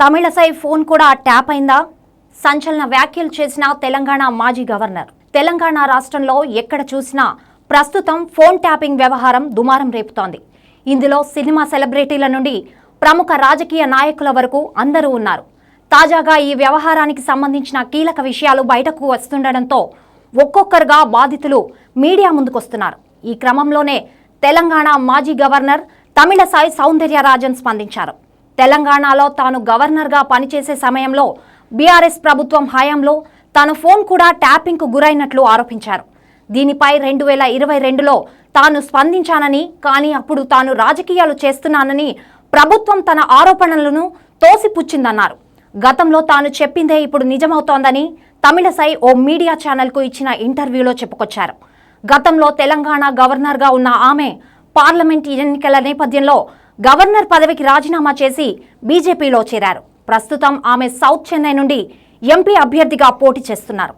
Tamilisai phone కూడా tap అయిందా? సంచలన వ్యాఖ్యలు చేసిన తెలంగాణ మాజీ గవర్నర్. తెలంగాణ రాష్ట్రంలో ఎక్కడ చూసినా ప్రస్తుతం ఫోన్ ట్యాపింగ్ వ్యవహారం దుమారం రేపుతోంది. ఇందులో సినిమా సెలబ్రిటీల నుండి ప్రముఖ రాజకీయ నాయకుల వరకు అందరూ ఉన్నారు. తాజాగా ఈ వ్యవహారానికి సంబంధించిన కీలక విషయాలు బయటకు వస్తుండటంతో ఒక్కొక్కరుగా బాధితులు మీడియా ముందుకొస్తున్నారు. ఈ క్రమంలోనే తెలంగాణ మాజీ గవర్నర్ తమిళసాయి సౌందర్యరాజన్ స్పందించారు. తెలంగాణలో తాను గవర్నర్గా పనిచేసే సమయంలో బీఆర్ఎస్ ప్రభుత్వం హయాంలో తాను ఫోన్ కూడా ట్యాపింగ్కు గురైనట్లు ఆరోపించారు. దీనిపై రెండు వేల ఇరవై రెండులో తాను స్పందించానని కానీ అప్పుడు తాను రాజకీయాలు చేస్తున్నానని ప్రభుత్వం తన ఆరోపణలను తోసిపుచ్చిందన్నారు. గతంలో తాను చెప్పిందే ఇప్పుడు నిజమవుతోందని తమిళసై ఓ మీడియా ఛానల్కు ఇచ్చిన ఇంటర్వ్యూలో చెప్పుకొచ్చారు. గతంలో తెలంగాణ గవర్నర్గా ఉన్న ఆమె పార్లమెంట్ ఎన్నికల నేపథ్యంలో గవర్నర్ పదవికి రాజీనామా చేసి బీజేపీలో చేరారు. ప్రస్తుతం ఆమె సౌత్ చెన్నై నుండి ఎంపీ అభ్యర్థిగా పోటీ చేస్తున్నారు.